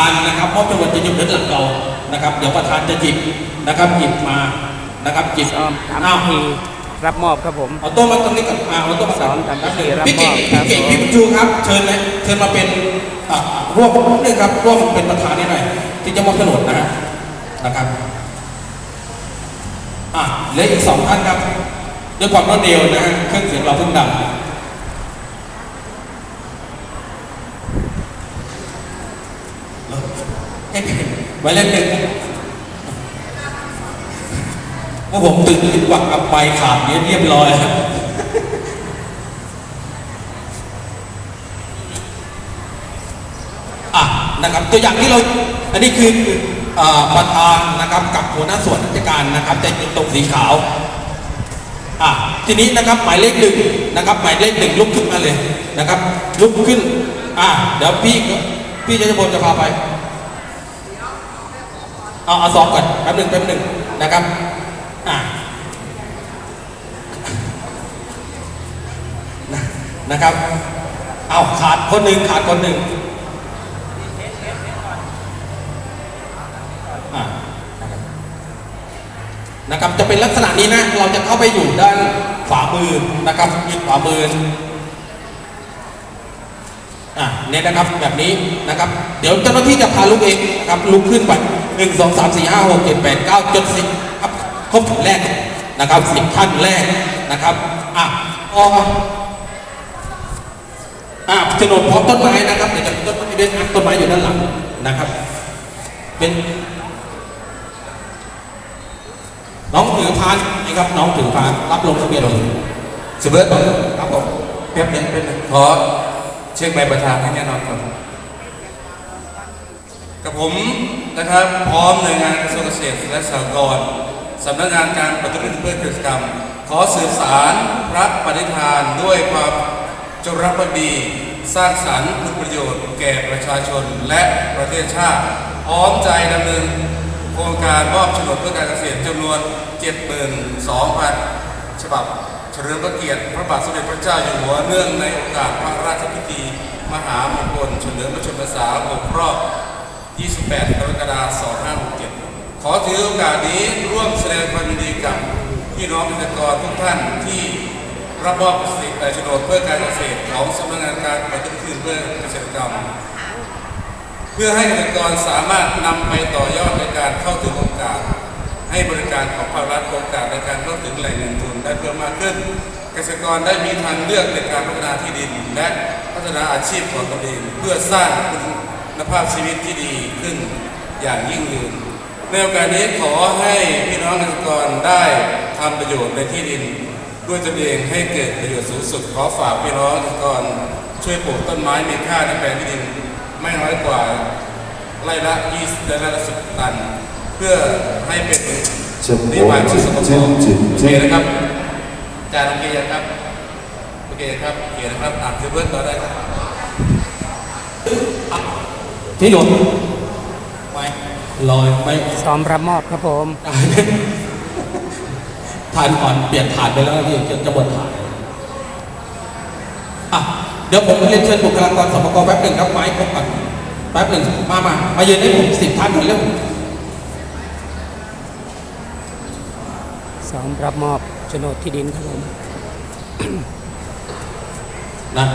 านนะครับมอบจำนวนจะหยุดด้านหลังเรานะครับ เดี๋ยวประธานจะหยิบนะครับหยิบมานะครับหยิบซ้อมอ้าวทำพิธีรับมอบครับผมเอาโต๊ะมาตรงนี้ก่อนมาเอาโต๊ะมาซ้อมทำพิธีรับพี่เก่งมอบครับพี่เก่งผมพี่บุญชูครับ เชิญเลยเชิญมาเป็นอะร่วมนี่ครับร่วมเป็นประธานนี่หน่อยที่จะมอบโฉนดนะฮะนะครับอะเหลืออีกสองท่านครับ ด้วยความรวดเร็วนะฮะเครื่องเสียงเราเพิ่งดังเอ๊ะ ไว้เล่นหนึ่งพวกผมตื่นขึ้นกวักกับใบขาดเนี่ยเรียบร้อยแล้วอะนะครับตัวอย่างที่เราอันนี้คืออประธานนะครับกับหัวหน้าส่วนราชการนะครับจะยู่ตรงสีขาวอะทีนี้นะครับหมายเลขหนึ่งนะครับหมายเลขหนึ่งลุกขึ้นมาเลยนะครับลุกขึ้นอะเดี๋ยวพี่พี่จะบนจะพาไป เอาเอาสองก่อนแป๊บหนึ่งแป๊บหนึ่งนะครับอะนะครับ เอาขาดคนหนึ่งขาดคนหนึ่งนะครับจะเป็นลักษณะนี้นะเราจะเข้าไปอยู่ด้านขวามือนะครับยืนขวามืออ่าเนี่ยนะครับแบบนี้นะครับ เดี๋ยวเจ้าหน้าที่จะพาลุกเองนะครับลุกขึ้นไป หนึ่งสองสามสี่ห้าหกเจ็ดแปดเก้าจนสิบครับครบถึงแรกนะครับสิบท่านแรกนะครับอะพออะโฉนดพร้อมต้นไม้นะครับเดี๋ยวจะมีต้นไม้ด้วยนะต้นไม้อยู่ด้านหลังนะครับ เป็นน้องถือพานนี่ครับ น้องถือพานรับลงทะเบียนเลยสมเด็จครับผมเปียบเนี่ยเป็นขอเช็คใบประธานให้แน่นอนก่อน กับผมนะครับพร้อมหน่วยงานกระทรวงเกษตรและสหกรณ์สำนักงานการปฏิรูปเพื่อกิจกรรม ขอสืบสารพระปฏิทานด้วยความจรักภักดี สร้างสรรค์คุณประโยชน์แก่ประชาชนและประเทศชาติ พร้อมใจดำเนินโครงการมอบโฉนดเพื่อการเกษตรจำนวน 72,000 ฉบับเฉลิมพระเกียรติพระบาทสมเด็จพระเจ้าอยู่หัวเนื่องในโอกาสพระราชพิธี มหามงคลเฉลิมพระชนมพรรษาครบรอบ 28 กรกฎาคม 2567 ขอถือโอกาสนี้ร่วมแสดงความยินดีกับพี่น้องเกษตรกรทุกท่านที่รับมอบสิทธิ์โฉนดเพื่อการเกษตรของสำนักงานการปฏิรูปเพื่อเกษตรกรรม เพื่อให้เกษตรกรสามารถนำไปต่อยอดในการเข้าถึงโอกาสให้บริการของภาครัฐโอกาสในการเข้าถึงแหล่งเงินทุนได้เพิ่มมากขึ้น เกษตรกรได้มีทางเลือกในการพัฒนาที่ดิน และพัฒนาอาชีพของตนเองเพื่อสร้างคุณ ภาพชีวิตที่ดีขึ้นอย่างยิ่งยืนในโอกาสนี้ขอให้พี่น้องเกษตรกรได้ทำประโยชน์ในที่ดิน ด้วยตนเองให้เกิดประโยชน์สูงสุดขอฝากพี่น้องเกษตรกรช่วยปลูกต้นไม้มีค่าในแปลงที่ดินไม่น้อยกว่าไร่ละ20และไร่ละ10ตัน เพื่อให้เป็นนโยบายของสกปรกโอเคนะครับอาจารย์โอเคยังครับโอเคครับโอเคนะครับอ่านคือเบิร์ตต่อได้ครับ ที่หล่นไปลอยไปซ้อมรับมอบครับผมฐานก่อนเปลี่ยนฐานไปแล้วนะพี่จะจะบนฐานอะเดี๋ยวผมเรียนเชิญบุคลากรสมกแป๊บหนึ่งครับไม้ครบก่อนแป๊บหนึ่งมามามายืนให้ผมสิบท่านก่อนเร็วซ้อมรับมอบโฉนดที่ดินครับผมนะ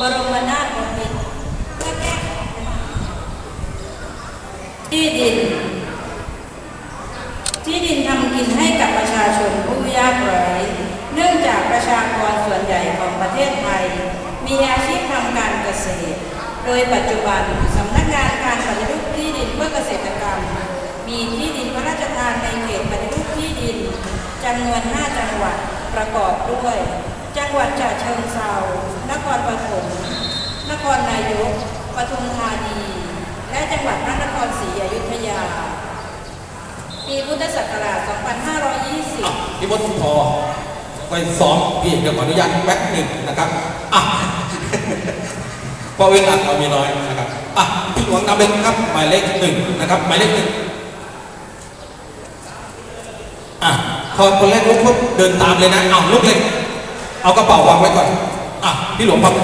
บรมนาถบพิตรเพื่อแก้ไขที่ดิน ที่ดินทำกินให้กับประชาชนผู้ยากไร้เนื่องจากประชากรส่วนใหญ่ของประเทศไทย มีอาชีพทำการเกษตร โดยปัจจุบันสำนักงานการปฏิรูปที่ดินเพื่อเกษตรกรรม มีที่ดินพระราชทานในเขตปฏิรูปที่ดินจำนวน 5 จังหวัดประกอบด้วย จังหวัดฉะเชิงเทรา นครปฐม นครนายก ปทุมธานี และจังหวัดพระนครศรีอยุธยา ปีพุทธศักราชอะ2520 พี่มดพอไปซ้อมพี่เดี๋ยวขออนุญาตแป๊บหนึ่งนะครับอะเพราะเวลาเรามีน้อยนะครับอะพี่หลวงนำเป็นครับหมายเลขหนึ่งนะครับหมายเลขหนึ่งอะพอคนแรกลุกปุ๊บเดินตามเลยนะเอาลุกเลย เอากระเป๋าวางไว้ก่อน อะพี่หลวงครับ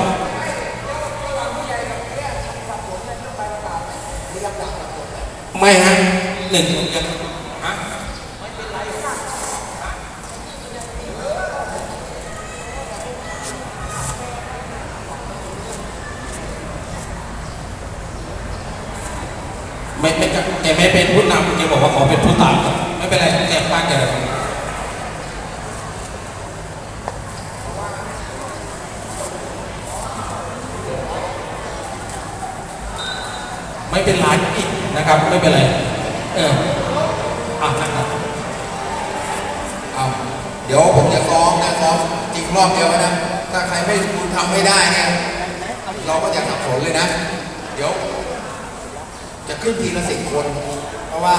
ไม่ฮะหนึ่งยังฮะไม่ไม่แกไม่เป็นผู้นำแกบอกว่าขอเป็นผู้ตามไม่เป็นไรแกป้าแกไม่เป็นไรอีก นะครับ ไม่เป็นไร เอออะนะครับเอาเดี๋ยวผมจะฟ้องนะฟ้องจริงรอบเดียวนะ ถ้าใครไม่คุณทำไม่ได้เนี่ยเราก็จะสับสนเลยนะ เดี๋ยว จะขึ้นทีละสิบคน เพราะว่า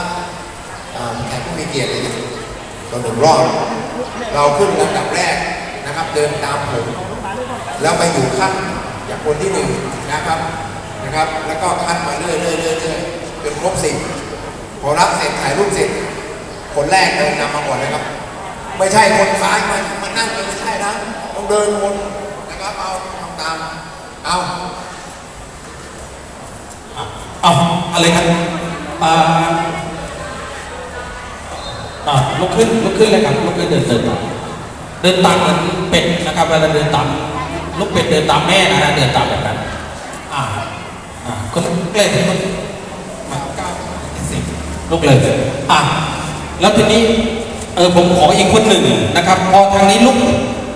แขกผู้มีเกียรติต่อหนึ่งรอบ เราขึ้นลำดับแรกนะครับ เดินตามผมแล้วไปอยู่ขั้นจากคนที่หนึ่งนะครับนะครับ แล้วก็ขั้นมาเรื่อยๆเรื่อยๆเรื่อยๆ จนครบสิบพอรับเสร็จถ่ายรูปเสร็จ คนแรกเดินนำมาก่อนนะครับ ไม่ใช่คนซ้ายมามานั่งไม่ใช่นะต้องเดินวนนะครับเอาทำตามเอาเอาอะไรกันอ่าอ่าลุกขึ้นลุกขึ้นเลยครับลุกขึ้นเดินเดินตามเดินตามเหมือนเป็ดนะครับเวลาเดินตามลูกเป็ดเดินตามแม่นะฮะเดินตามแบบนั้นอ่าอ่าคนแกที่คน ลุกเลยอะแล้วทีนี้เออผมขออีกคนหนึ่งนะครับ พอทางนี้ลุก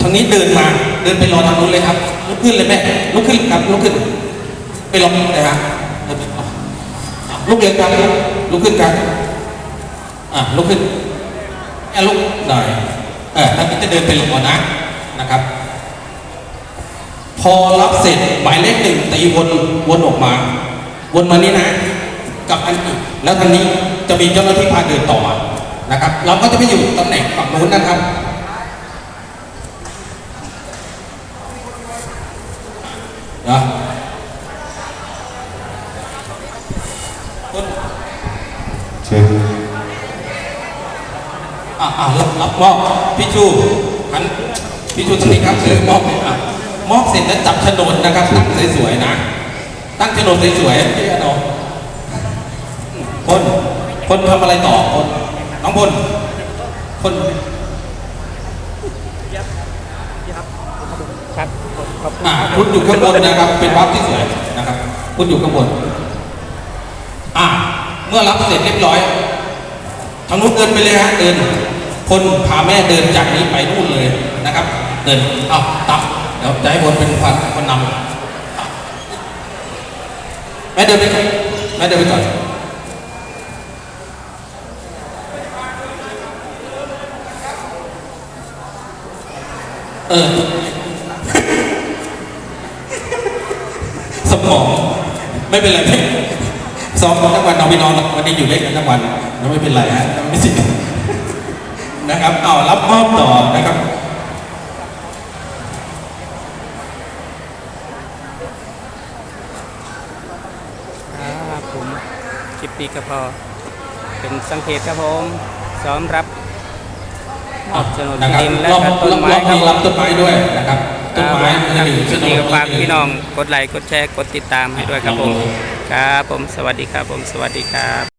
ทางนี้เดินมาเดินไปรอทางนู้นเลยครับลุกขึ้นเลยแม่ลุกขึ้นครับลุกขึ้น ไปรอเลยฮะเดินไปรอลุกเรียนกันลุกขึ้นกันอะลุกขึ้นแอบลุกหน่อยเออท่านก็จะเดินไปลงก่อนนะนะครับ พอรับเสร็จหมายเลขหนึ่งตีวนวนออกมา วนมานี่นะ กับอันอีกแล้วทางนี้ จะมีเจ้าหน้าที่พาเดินต่อนะครับ เราก็จะไปอยู่ตำแหน่งฝั่งนู้นนะครับ นะคนเชิญอะอะรับรับมอบพี่ชูหันพี่ชูทางนี้ครับคือมอบอะมอบเสร็จแล้วจับโฉนดนะครับ ตั้งสวยๆนะ ตั้งโฉนดสวยๆพี่อโนคน คนทำอะไรต่อคนน้องพลคนครับขอบคุณอะคุณอยู่ข้างบนนะครับ เป็นวัดที่สวยนะครับ คุณอยู่ข้างบน อะเมื่อรับเสร็จเรียบร้อยทางนู้นเดินไปเลยฮะเดินคนพาแม่เดินจากนี้ไปนู่นเลยนะครับ เดินเอาตับเดี๋ยวจะให้คนเป็นคนคนนำแม่เดินไปก่อนแม่เดินไปก่อน เออ สมอง ไม่เป็นไรพี่ซ้อมทั้งวันนอนไม่นอนวันนี้อยู่เล่นกันทั้งวันแล้วไม่เป็นไรฮะไม่สินะครับเอารับมอบต่อนะครับผมคลิปปีกระพอเป็นสังเกตครับผมซ้อมรับ มอบโฉนดนะที่ครับดินและรอบก็ต้นไม้รอบครันี้บรับต้นไม้ด้วยนะครับต้นไม้ครับหนึ่งคลิปโฉนี้นก็ดฝากพี่น้องกดไลค์กดแชร์กดติดตามให้ด้วยครับผมครับผมสวัสดีครับผมสวัสดีครับ